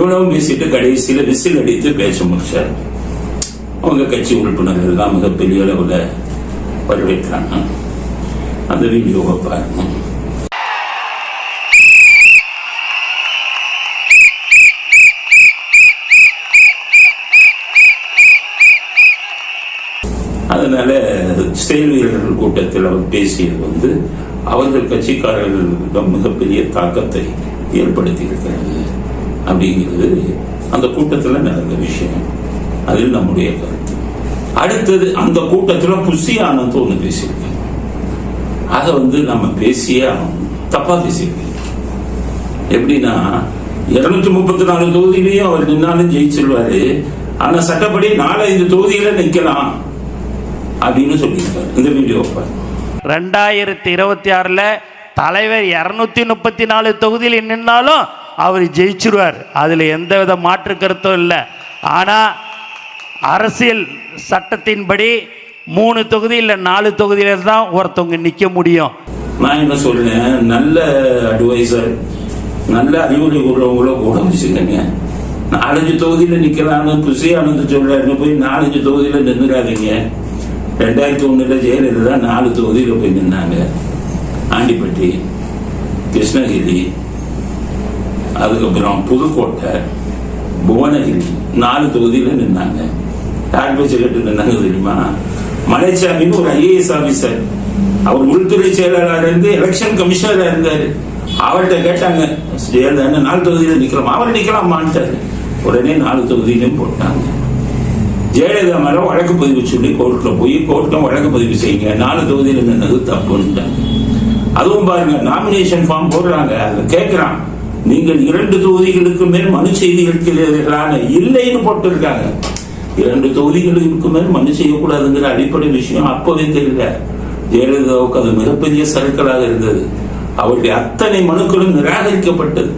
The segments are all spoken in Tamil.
இவ்வளவு பேசிட்டு கடைசியில விசில் அடித்து பேச முடிச்சார். அவங்க கட்சி உறுப்பினர்கள் தான் மிகப்பெரிய அளவில் வரவேற்றாங்க அந்த வீடியோவை பாருங்க. அதனால செயல் வீரர்கள் கூட்டத்தில் அவர் பேசியது வந்து அவர்கள் கட்சிக்காரர்களிடம் மிகப்பெரிய தாக்கத்தை ஏற்படுத்தியிருக்கிறது. அப்படிங்கிறது அந்த கூட்டத்தில் நடந்த விஷயம். அதில் நம்முடைய கருத்து. அடுத்தது அந்த கூட்டத்தில் புஷி ஆனந்த் ஒன்று பேசியிருக்கேன். அதை வந்து நம்ம பேசியே ஆகணும். தப்பா பேசியிருக்கேன். எப்படின்னா இருநூத்தி முப்பத்தி நாலு தொகுதியிலையும் அவர் நின்னாலும் ஜெயிச்சிருவாரு. ஆனா சட்டப்படி நாலஞ்சு தொகுதியில நிக்கலாம் அப்படின்னு சொல்லியிருக்காரு. இந்த வீடியோ ரெண்டாயிரத்தி இருபத்தி ஆறில் தலைவர் இரநூத்தி முப்பத்தி நாலு தொகுதியில் நின்னாலும் அவர் ஜெயிச்சிருவார். அதில் எந்த வித மாற்று கருத்தும் இல்லை. ஆனால் அரசியல் சட்டத்தின்படி மூணு தொகுதி இல்லை நாலு தொகுதியில தான் ஒருத்தவங்க நிற்க முடியும். நான் என்ன சொல்றேன்? நல்ல அட்வைசர் நல்ல அறிவுரை உள்ளவங்கள கூட வச்சுக்கங்க நாலஞ்சு தொகுதியில் நிற்கலாம்னு குசி ஆனந்த் சொல்றாருன்னு போய் நாலஞ்சு தொகுதியில் நின்றுடாதீங்க ரெண்டாயிரத்தி ஒன்றில் ஜெயலலிதா நாலு தொகுதியில் போய் நின்னாங்க. ஆண்டிப்பட்டி கிருஷ்ணகிரி அதுக்கப்புறம் புதுக்கோட்டை புவனகிரி நாலு தொகுதியில் நின்னாங்க. யார் பேச்சு கேட்டு நின்னாங்க தெரியுமா? மலைச்சாமின்னு ஒரு ஐஏஎஸ் ஆபீசர் அவர் உள்துறை செயலாளராக இருந்து எலெக்ஷன் கமிஷனராக இருந்தார். அவர்கிட்ட கேட்டாங்க ஜெயலலிதா நாலு தொகுதியில் நிற்கலாமா அவர் நிற்கலாமான்ட்டார் உடனே நாலு தொகுதியிலும் போட்டாங்க. ஜெயலலிதா மேலே வழக்கு பதிவு சொல்லி கோர்ட்டில் போய் கோர்ட்டும் வழக்கு பதிவு செய்யுங்க. நாலு தொகுதியில் நின்னது தப்புன்ட்டாங்க. அதுவும் பாருங்க நாமினேஷன் ஃபார்ம் போடுறாங்க. அதை கேட்குறான் நீங்கள் இரண்டு தொகுதிகளுக்கு மேல் மனு செய்திருக்கிறீர்களான இல்லைன்னு போட்டிருக்காங்க. இரண்டு தொகுதிகளுக்கு மேல் மனு செய்யக்கூடாதுங்கிற அடிப்படை விஷயம் அப்போவே தெரியல. ஜெயலலிதாவுக்கு அது மிகப்பெரிய சறுக்கலாக இருந்தது. அவருடைய அத்தனை மனுக்களும் நிராகரிக்கப்பட்டது.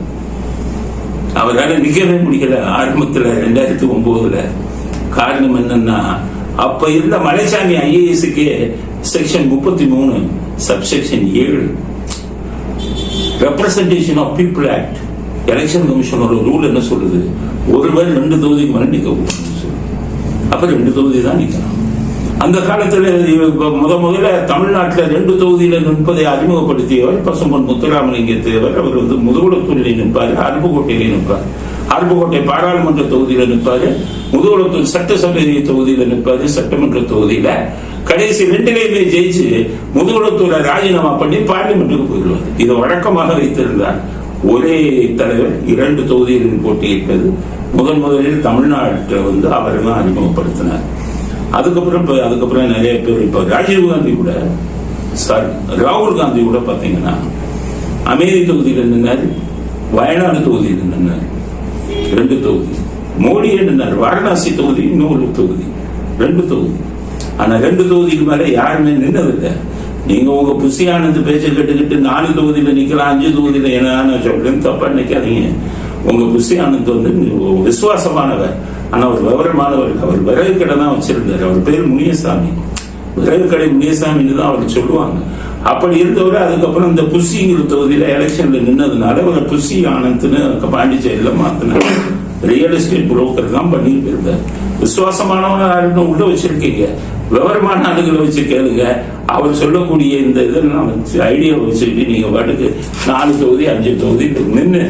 அவரால் நிற்கவே முடியல ஆரம்பத்துல ரெண்டாயிரத்தி ஒன்பதுல. காரணம் என்னன்னா அப்ப இருந்த மலைசாமி ஐஏஎஸ்க்கு செக்ஷன் முப்பத்தி மூணு சப்செக்ஷன் ஏழு representation of people act election கமிஷனோட rule என்ன சொல்லுது? ஒருவர் ரெண்டு தொகுதிக்கு மேலே நிக்க அப்ப ரெண்டு தொகுதி தான் நிக்கலாம் அந்த காலத்தில் முத முதல்ல தமிழ்நாட்டில் ரெண்டு தொகுதியில் நிற்பதை அறிமுகப்படுத்தியவர் பசும்பொன் முத்துராமலிங்க தேவர் அவர் வந்து முதுகுளத்தூரில் நிற்பார் அருப்புக்கோட்டையிலே நிற்பார். அருப்புக்கோட்டை பாராளுமன்ற தொகுதியில் நிற்பாரு. முதுகுளத்தூர் சட்டசபை தொகுதியில் நிற்பாரு சட்டமன்ற தொகுதியில. கடைசி ரெண்டுலேயுமே ஜெயிச்சு முதுகுளத்தூரை ராஜினாமா பண்ணி பார்லிமெண்ட்டுக்கு போயிடுவார். இதை வழக்கமாக வைத்திருந்தார். ஒரே தலைவர் இரண்டு தொகுதிகளில் போட்டியிட்டது. முதன் முதலில் தமிழ்நாட்டில் வந்து அவரை தான் அறிமுகப்படுத்தினார். அதுக்கப்புறம் இப்போ அதுக்கப்புறம் நிறைய பேர் இப்போ ராஜீவ் காந்தி கூட சாரி ராகுல் காந்தி கூட பார்த்தீங்கன்னா அமேதி தொகுதியில் நின்னார் வயநாடு தொகுதியில் நின்னார். ரெண்டு தொகுதி. மோடி நின்னார் வாரணாசி தொகுதி இன்னொரு தொகுதி. ரெண்டு தொகுதி. ஆனா ரெண்டு தொகுதிக்கு மேல யாருமே நின்னதில்லை. நீங்க உங்க புசி ஆனந்த் பேச்சை கேட்டுக்கிட்டு நாலு தொகுதியில நிக்கலாம் அஞ்சு தொகுதியில என்ன சொல்றேன்னு தப்பா நினைக்காதீங்க. உங்க புசி ஆனந்த் வந்து விசுவாசமானவர். ஆனா அவர் விவரமானவர் அவர் விறகு கடை தான் வச்சிருந்தார். அவர் பேர் முனியசாமி. விறகு கடை முனியசாமின்னு தான் அவர் சொல்லுவாங்க. அப்படி இருந்தவர் அதுக்கப்புறம் இந்த புஷிங்கிற தொகுதியில எலெக்ஷன்ல நின்னதுனால அவர் புஷி ஆனந்த்னு பாண்டிச்சேரியில மாத்தினார் ரியல் எஸ்டேட் புரோக்கர் தான் பண்ணிட்டு இருந்தார். விசுவாசமானவங்க உள்ள வச்சிருக்கீங்க. விவரமான ஆளுகளை வச்சு கேளுங்க. அவர் சொல்லக்கூடிய இந்த இதெல்லாம் வச்சு ஐடியாவை வச்சுட்டு நீங்க பாட்டுக்கு நாலு தொகுதி அஞ்சு தொகுதி நின்று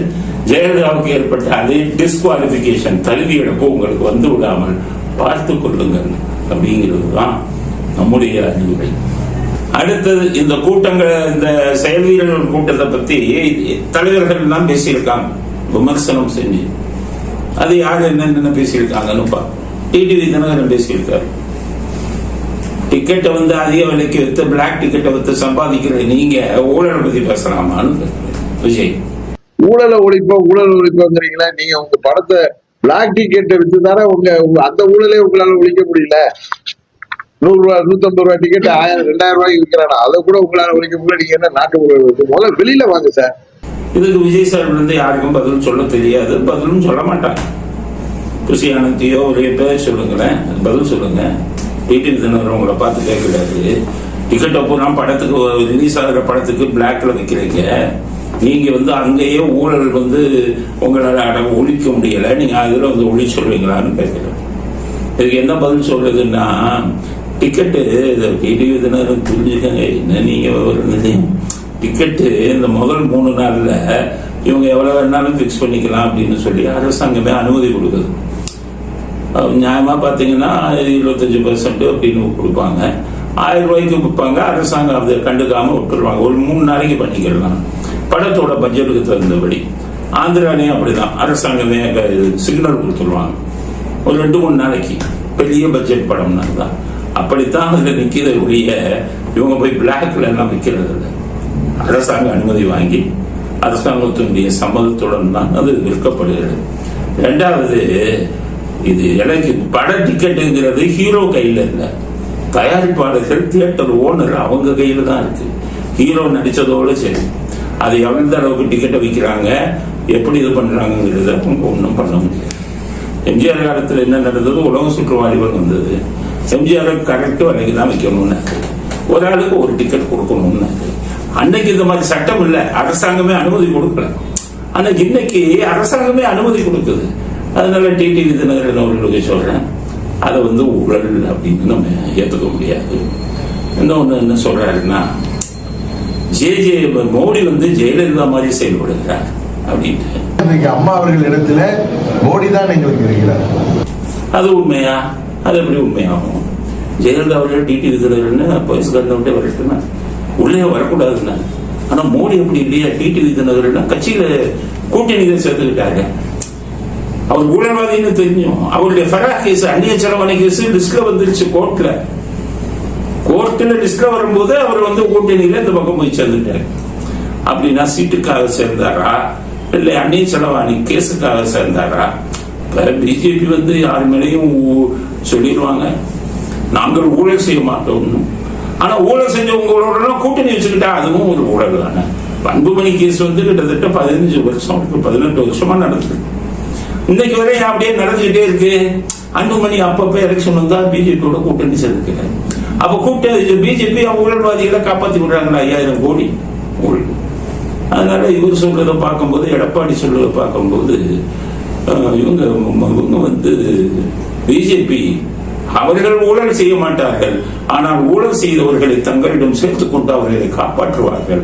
ஜெயலலிதாவுக்கு ஏற்பட்ட அதே டிஸ்குவாலிபிகேஷன் தகுதி இழப்பு உங்களுக்கு வந்து விடாமல் பார்த்து கொள்ளுங்கள் அப்படிங்கிறது தான் நம்முடைய அறிவுரை. அடுத்தது இந்த கூட்டங்கள் இந்த செயல் வீரர்கள் கூட்டத்தை பத்தி தலைவர்கள் எல்லாம் பேசியிருக்காங்க. விமர்சனம் செஞ்சு. அது யார் என்னென்ன பேசியிருக்காங்கன்னு டிடிவி தினகரன் பேசியிருக்காரு. டிக்கெட்டை வந்து அதிக விலைக்கு வித்து பிளாக் டிக்கெட்டை வித்து சம்பாதிக்கிற நீங்க ஊழலை பத்தி பேசலாமான்னு விஜய். ஊழலை ஒழிப்போ ஊழல் ஒழிப்போங்கிறீங்களா நீங்க உங்க படத்தை பிளாக் டிக்கெட்டை வித்து தானே உங்க உங்க- அந்த ஊழலே உங்களால ஒழிக்க முடியல. நூறு ரூபாய் நூத்தம்பது ரூபாய் டிக்கெட் ஆயிரம் ரெண்டாயிரம் ரூபாய்க்கு விற்கிறானா? அதை கூட உங்களால் ஒழிக்க முடியல. நீங்க என்ன நாட்டு முதல்ல வெளியில வாங்க சார் இதுக்கு விஜய் சார் வந்து யாருக்கும் பதில் சொல்ல தெரியாது. பதிலும் சொல்ல மாட்டாங்க குஷி ஒரு பேர் சொல்லுங்களேன். பதில் சொல்லுங்க. டிடிவி தினகரன் உங்களை பார்த்து கேட்கிறாரு. டிக்கெட் பூரா படத்துக்கு ரிலீஸ் ஆகிற படத்துக்கு பிளாக்ல வைக்கிறீங்க. நீங்க வந்து அங்கேயே ஊழல் வந்து உங்களால் அட ஒழிக்க முடியலை. நீங்க அதில் வந்து ஒழி சொல்வீங்களான்னு கேட்கிறேன் இதுக்கு என்ன பதில் சொல்றதுன்னா டிக்கெட்டு இதை டிடிவி தினகரன் புரிஞ்சுக்கங்க. என்ன நீங்கள் ஒரு நிலையம் டிக்கெட்டு இந்த முதல் மூணு நாளில் இவங்க எவ்வளோ வேணாலும் ஃபிக்ஸ் பண்ணிக்கலாம் அப்படின்னு சொல்லி அரசாங்கமே அனுமதி கொடுக்குது. நியாயமாக பார்த்தீங்கன்னா இருபத்தஞ்சி இருபத்தஞ்சு பர்சன்ட் அப்படின்னு கொடுப்பாங்க. ஆயிரம் ரூபாய்க்கு விற்பாங்க அரசாங்கம் அதை கண்டுக்காமல் விட்டுருவாங்க. ஒரு மூணு நாளைக்கு பண்ணிக்கலாம். படத்தோட பட்ஜெட்டுக்கு தகுந்தபடி. ஆந்திராலையும் அப்படிதான். அரசாங்கமே சிக்னல் கொடுத்துருவாங்க. ஒரு ரெண்டு மூணு நாளைக்கு. பெரிய பட்ஜெட் படம்னா தான் அப்படித்தான் அதில் நிற்கிற ஒழிய இவங்க போய் பிளாக்ல எல்லாம் விற்கிறது. இல்லை அரசாங்க அனுமதி வாங்கி அரசாங்கத்தினுடைய சம்மதத்துடன் தான் அது விற்கப்படுகிறது. ரெண்டாவது இது எனக்கு பட டிக்கெட்டுங்கிறது ஹீரோ கையில் இல்லை. தயாரிப்பாளர்கள் தியேட்டர் ஓனர் அவங்க கையில் தான் இருக்கு. ஹீரோ நடித்ததோடு சரி. அது எந்த அளவுக்கு டிக்கெட்டை விற்கிறாங்க எப்படி இது பண்ணுறாங்கிறத அவங்க ஒன்றும் பண்ண முடியாது. எம்ஜிஆர் காலத்தில் என்ன நடந்தது? உலக சுற்றுவாளிகள் வந்தது. எம்ஜிஆர் கரெக்ட் விலைக்கு தான் வைக்கணும்னு. ஒரு ஆளுக்கு ஒரு டிக்கெட் கொடுக்கணும்னு. அன்னைக்கு இந்த மாதிரி சட்டம் இல்லை. அரசாங்கமே அனுமதி கொடுக்கல. ஆனா இன்னைக்கு அரசாங்கமே அனுமதி கொடுக்குது. அதனால டிடிவி தினகரன் அவர்களுக்கு சொல்றேன். அதை வந்து ஊழல் அப்படின்னு நம்ம ஏற்றுக்க முடியாது. இன்னொன்று என்ன சொல்றாருன்னா ஜே ஜே மோடி வந்து ஜெயலலிதா மாதிரி செயல்படுகிறார் அப்படின்ட்டு. அம்மா அவர்கள் இடத்துல மோடி தான் எங்களுக்கு இருக்கிறார் அது உண்மையா? அது எப்படி உண்மையாகும்? ஜெயலலிதா அவர்கள் டிடி விதினர்னு போலீஸ் கவர்மெண்ட்டே உள்ளே வரக்கூடாதுன்னா. ஆனா மோடி அப்படி இல்லையா? டிடி விதினகர்னா கட்சியில கூட்டணிகள் சேர்த்துக்கிட்டாங்க. அவர் ஊழல்வாதின்னு தெரியும். அவருடைய ஃபெரா கேஸ் அந்நிய செலவணி கேஸ் லிஸ்ட்ல வந்துருச்சு கோர்ட்ல கோர்ட்ல லிஸ்ட்ல வரும்போது அவர் வந்து கூட்டணியில இந்த பக்கம் போய் சேர்ந்துட்டாரு. அப்படின்னா சீட்டுக்காக சேர்ந்தாரா? இல்லை அந்நிய செலவாணி கேஸுக்காக சேர்ந்தாரா? பிஜேபி வந்து யார் மேலேயும் சொல்லிடுவாங்க. நாங்கள் ஊழல் செய்ய மாட்டோம்னு ஆனா ஊழல் செஞ்சவங்களோட கூட்டணி வச்சுக்கிட்டா அதுவும் ஒரு ஊழல் தானே. அன்புமணி கேஸ் வந்து கிட்டத்தட்ட பதினஞ்சு வருஷம் பதினெட்டு வருஷமா நடந்தது இன்னைக்கு வரை அப்படியே நடந்துகிட்டே இருக்கு. அன்புமணி அப்பப்ப எலெக்ஷன் வந்தா பிஜேபியோட கூட்டணி சேர்ந்துக்கிறேன் அப்ப கூட்டணி பிஜேபி ஊழல்வாதிகளை காப்பாத்தி விடுறாங்களா? ஐயாயிரம் கோடி ஊழல். அதனால இவர் சொல்றதை பார்க்கும்போது எடப்பாடி சொல்றதை பார்க்கும்போது இவங்க இவங்க வந்து பிஜேபி அவர்கள் ஊழல் செய்ய மாட்டார்கள். ஆனால் ஊழல் செய்தவர்களை தங்களிடம் சேர்த்துக் கொண்டு அவர்களை காப்பாற்றுவார்கள்.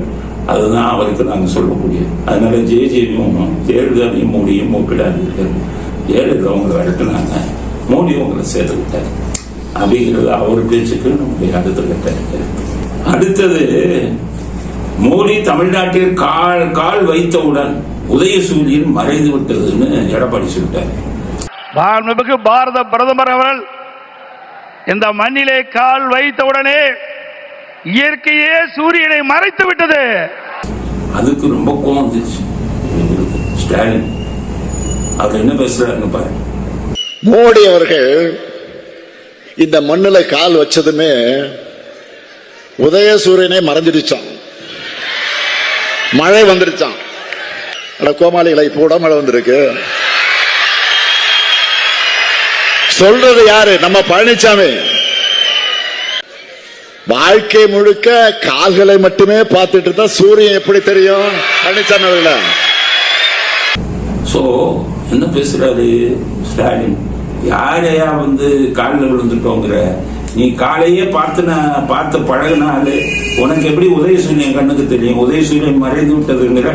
அதுதான் அவருக்கு நாங்கள் சொல்லக்கூடியது. அதனால ஜேஜேவியும் ஜெயலலிதாவையும் மோடியும் ஒப்பிடாதீர்கள். ஜெயலலிதா உங்களை விரட்டுனாங்க மோடி உங்களை சேர்த்து விட்டார் அப்படிங்கிறது அவர் பேச்சுக்கு நம்முடைய அடுத்த கட்ட இருக்கிறது. அடுத்தது மோடி தமிழ்நாட்டில் கால் கால் வைத்தவுடன் உதயசூரியன் மறைந்து விட்டதுன்னு எடப்பாடி சொல்லிட்டார். மாண்புமிகு பாரத பிரதமர் அவர்கள் இந்த மண்ணிலே கால் வைத்தவுடனே இயற்கையே சூரியனை மறைத்து விட்டது. அதுக்கு ரொம்ப கோவம் வந்துச்சு. ஸ்டாலின் அவர் என்ன பேசுறாருன்னு பாரு மோடி அவர்கள் இந்த மண்ணுல கால் வச்சதுமே உதயசூரியனே மறைஞ்சிடுச்சான் மழை வந்துருச்சான் அட கோமாளிகளை இப்போ கூட மழை வந்திருக்கு. சொல்றது யாரு? நம்ம பழனிசாமி வாழ்க்கை முழுக்க கால்களை மட்டுமே பார்த்துட்டு இருந்தா சூரியன் எப்படி தெரியும்? பழனிசாமி அவர்கள. சோ என்ன பேசுறாரு? ஸ்டாலின் யாரையா வந்து காலில் விழுந்துட்டோங்கிற? நீ காலையே பார்த்து நான் பார்த்து பழகினாலு உனக்கு எப்படி உதயசூரியன் கண்ணுக்கு தெரியும்? உதயசூரியன் மறைந்து விட்டதுங்கிற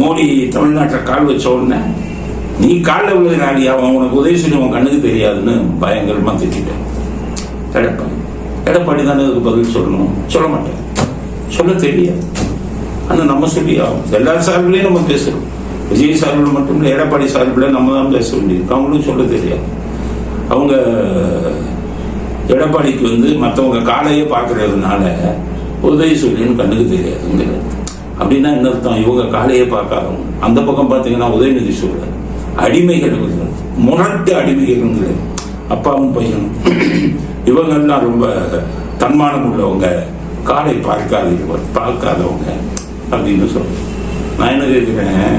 மோடி தமிழ்நாட்டில் கால் வச்ச உடனே நீ காலில் விழுகிறாடி அவன் உனக்கு உதவி செஞ்சு உன் கண்ணுக்கு தெரியாதுன்னு பயங்கரமாக திட்டான் எடப்பாடி. எடப்பாடி தானே அதுக்கு பதில் சொல்லணும்? சொல்ல மாட்டேன் சொல்ல தெரியாது. ஆனால் நம்ம சொல்லி ஆகும் எல்லா சார்பிலையும் நம்ம பேசுகிறோம் விஜய் சார்பில் மட்டும் இல்லை எடப்பாடி சார்பில் நம்ம தான் பேச வேண்டியிருக்கு. அவங்களும் சொல்ல தெரியாது. அவங்க எடப்பாடிக்கு வந்து மற்றவங்க காலையே பார்க்கறதுனால சொல்லின்னு கண்ணுக்கு தெரியாதுங்கிறது அப்படின்னா என்ன அர்த்தம்? இவங்க காலையே பார்க்காதவங்க. அந்த பக்கம் பார்த்தீங்கன்னா உதயநிதி சொல்றாரு. அடிமைகள் முரட்டு அடிமைகள் அப்பாவும் பையனும் இவங்கெல்லாம் ரொம்ப தன்மானம் உள்ளவங்க. காலை பார்க்காதவங்க பார்க்காதவங்க அப்படின்னு சொல்றேன் நான் என்ன கேட்குறேன்?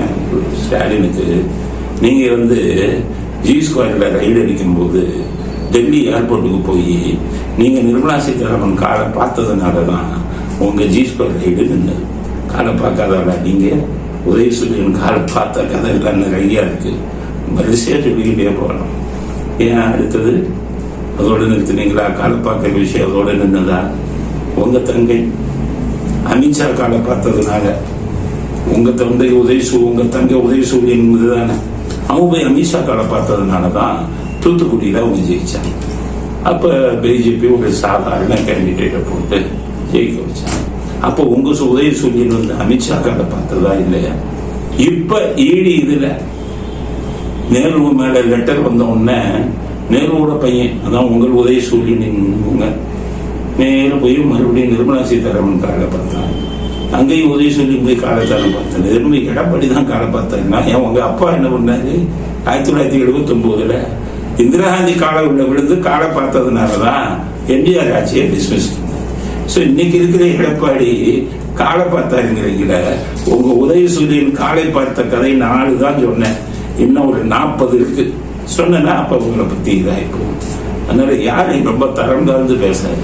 ஸ்டாலினுக்கு நீங்கள் வந்து ஜி ஸ்கொயரில் ரயில் அடிக்கும்போது டெல்லி ஏர்போர்ட்டுக்கு போய் நீங்கள் நிர்மலா சீதாராமன் காரை பார்த்ததுனால தான் உங்கள் ஜி ஸ்கொயர் ரயில் நின்று காலை பார்க்காதவளா நீங்கள் உதவி சொல்லியின் காலை பார்த்த கதை எல்லாம் நிறைய இருக்கு. வரிசையாக சொல்லிக்கிட்டே போகலாம். ஏன் அடுத்தது? அதோட நிறுத்தினீங்களா? காலை பார்க்குற விஷயம் அதோட நின்றுதா? உங்க தங்கை அமித்ஷா காலை பார்த்ததுனால உங்க தந்தை உதயசூ உங்க தங்கை உதயசூ தானே அவங்க போய் அமித்ஷா காலை பார்த்ததுனால தான் தூத்துக்குடியில் அவங்க ஜெயிச்சாங்க. அப்போ பிஜேபி ஒரு சாதாரண கேண்டிடேட்டை போட்டு ஜெயிக்க வச்சாங்க. அப்போ உங்க சு- சொல்லின்னு வந்து அமித்ஷா காலை பார்த்ததா இல்லையா? இப்ப ஈடி இதுல நேருவு மேல லெட்டர் வந்த உடனே நேருவோட பையன் அதான் உங்கள் உதவி உங்க நேரம் போய் மறுபடியும் நிர்மலா சீதாராமன் காலை பார்த்தான் அங்கேயும் உதவி சொல்லி போய் காலத்தான பார்த்தேன் நிர்மலி எடப்பாடி தான் காலை பார்த்தேன்னா ஏன் உங்க அப்பா என்ன பண்ணாரு? ஆயிரத்தி தொள்ளாயிரத்தி எழுபத்தி ஒன்பதுல இந்திரா காந்தி காலை உள்ள விழுந்து காலை பார்த்ததுனாலதான் எம்ஜிஆர் ஆட்சியை டிஸ்மிஸ் ஸோ இன்னைக்கு இருக்கிற எடப்பாடி காலை பார்த்தாருங்கிறீங்கள உங்க உதயசூரியன் காலை பார்த்த கதை நாலு தான் சொன்னேன். இன்னும் ஒரு நாற்பது இருக்கு. சொன்னேன்னா அப்ப உங்களை பத்தி இதாயிப்போ அதனால யாரையும் ரொம்ப தரம் தாழ்ந்து பேசாது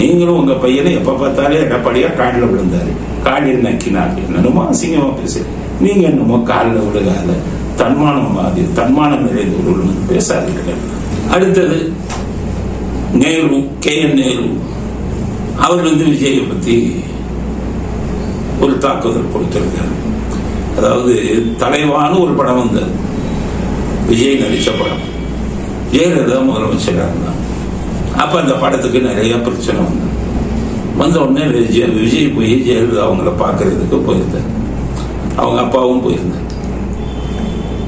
நீங்களும் உங்க பையனை எப்ப பார்த்தாலே எடப்பாடியா காலில் விழுந்தாரு. காலில் நக்கினார் என்னமோ அசிங்கமா பேசு. நீங்க என்னமோ காலில் விழுகாத. தன்மானம் மாதிரி தன்மானம் நிறைந்த பேசாதீர்கள். அடுத்தது நேரு கே என் நேரு. அவர் வந்து விஜயை பத்தி ஒரு தாக்குதல் கொடுத்திருக்கார். அதாவது தலைவான ஒரு படம் வந்தது. விஜய் நடித்த படம். ஜெயலலிதா முதலமைச்சராக இருந்தார். அப்ப அந்த படத்துக்கு நிறைய பிரச்சனை வந்தது. வந்த உடனே விஜய் விஜய் போய் ஜெயலலிதா அவங்கள பார்க்கறதுக்கு போயிருந்தார். அவங்க அப்பாவும் போயிருந்தார்.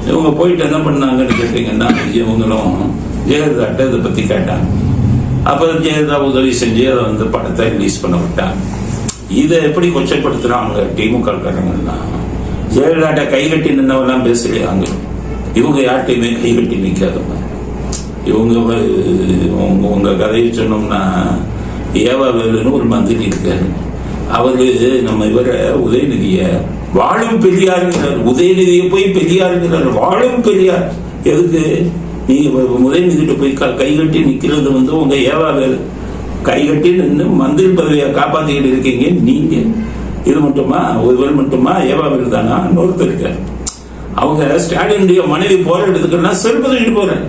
இவங்க போயிட்டு என்ன பண்ணாங்கன்னு கேட்டீங்கன்னா விஜய் இவங்களும் ஜெயலலிதாட்ட இதை பத்தி கேட்டாங்க. அப்ப ஜெயலலிதா உதவி செஞ்சு அதை வந்து படத்தை ரிலீஸ் பண்ண விட்டாங்க. இதை எப்படி கொச்சைப்படுத்துறாங்க திமுக காரங்கன்னா ஜெயலலிதாட்ட கை கட்டி நின்னவெல்லாம் பேசலையாங்க இவங்க யார்கிட்டையுமே கை கட்டி இவங்க உங்க உங்க கதையை சொன்னோம்னா ஏவா வேலுன்னு ஒரு மந்திரி இருக்காரு. அவரு நம்ம இவரை உதயநிதிய வாழும் பெரியாருங்கிறார். உதயநிதியை போய் பெரியாருங்கிறார். வாழும் பெரியார். எதுக்கு? நீங்க வ- உதயநிதிட்ட போய் க- கை கட்டி நிக்கிறது வந்து உங்க ஏவா வேறு கை கட்டி நின்று மந்திரி பதவியை காப்பாத்திக்கிட்டு இருக்கீங்க நீங்க. இது மட்டுமா? ஒருவர் மட்டுமா? ஏவா வேலு தானா? இன்னொருத்தர் இருக்க அவங்க ஸ்டாலினுடைய மனைவி போராட்டத்துக்குன்னா இடத்துக்குன்னா செருப்பு போறேன்.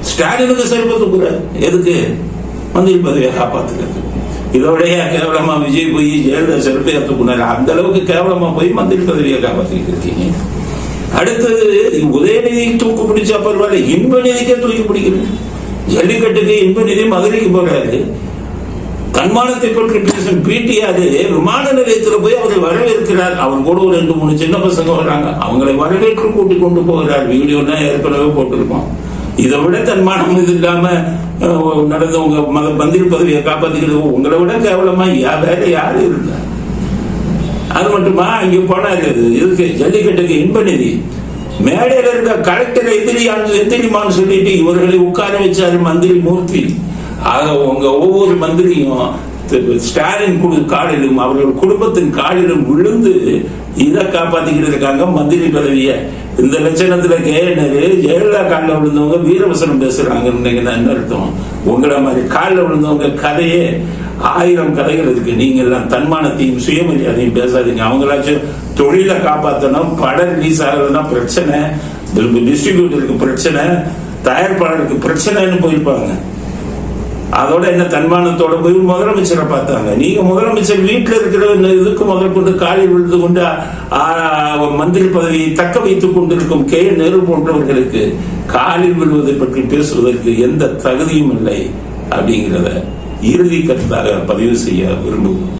ஸ்டாலினுக்கு செருப்பு தூக்குறாரு. எதுக்கு? மந்திரி பதவியை காப்பாத்துக்கிறது இதோடைய கேவலமா விஜய் போய் ஜெயலலிதா செருப்பை தூக்குனாரு. அந்த அளவுக்கு கேவலமா போய் மந்திரி பதவியை காப்பாத்திக்கிட்டு இருக்கீங்க. அடுத்தது உதயநிதி தூக்கு பிடிச்சா பரவாயில்ல இன்ப நிதிக்கே தூக்கி பிடிக்கணும். ஜல்லிக்கட்டுக்கு இன்ப நிதி மதுரைக்கு போறாரு. தன்மானத்தை பற்றி பேசும் பிடிஆர் விமான நிலையத்தில் போய் அவரை வரவேற்கிறார். அவர் கூட ஒரு ரெண்டு மூணு சின்ன பசங்க வர்றாங்க. அவங்களை வரவேற்று கூட்டி கொண்டு போகிறார். வீடியோனா ஏற்கனவே போட்டிருக்கோம். இதை விட தன்மானம் இது இல்லாம நடந்தவங்க மத மந்திரி பதவியை காப்பாத்திக்கிறது உங்களை விட கேவலமா யா- வேற யாரு இருந்தார் அது மட்டுமா? இங்க போனா இதுக்கு ஜல்லிக்கட்டுக்கு இன்ப நிதி மேடையில இருக்க கலெக்டர் எதிரியான் எதிரிமான்னு சொல்லிட்டு இவர்களை உட்கார வச்சாரு மந்திரி மூர்த்தி. ஆக உங்க ஒவ்வொரு மந்திரியும் ஸ்டாலின் குழு காலிலும் அவர்கள் குடும்பத்தின் காலிலும் விழுந்து இதை காப்பாத்திக்கிட்டு இருக்காங்க மந்திரி பதவியை. இந்த லட்சணத்துல கேனர் ஜெயலலிதா காலில் விழுந்தவங்க வீரவசனம் பேசுறாங்கன்னு என்ன அர்த்தம்? உங்களை மாதிரி காலில் விழுந்தவங்க கதையே. ஆயிரம் கதைகள் இருக்கு. நீங்க எல்லாம் தன்மானத்தையும் சுயமரியாதையும் பேசாதீங்க. அவங்களாச்சும் தொழிலை காப்பாற்றணும் படம் ரிலீஸ் ஆகலைன்னா பிரச்சனை. டிஸ்ட்ரிபியூட்டருக்கு பிரச்சனை. தயாரிப்பாளருக்கு பிரச்சனைன்னு போயிருப்பாங்க. அதோட என்ன தன்மானத்தோட போய் முதலமைச்சரை பார்த்தாங்க. நீங்க முதலமைச்சர் வீட்டில் இருக்கிற இதுக்கு முதல் கொண்டு காலில் விழுந்து கொண்டு மந்திரி பதவியை தக்க வைத்துக் கொண்டிருக்கும் கே. நேரு போன்றவர்களுக்கு காலில் விழுவதை பற்றி பேசுவதற்கு எந்த தகுதியும் இல்லை அப்படிங்கிறத இறுதி கருத்தாக பதிவு செய்ய விரும்புகிறோம்.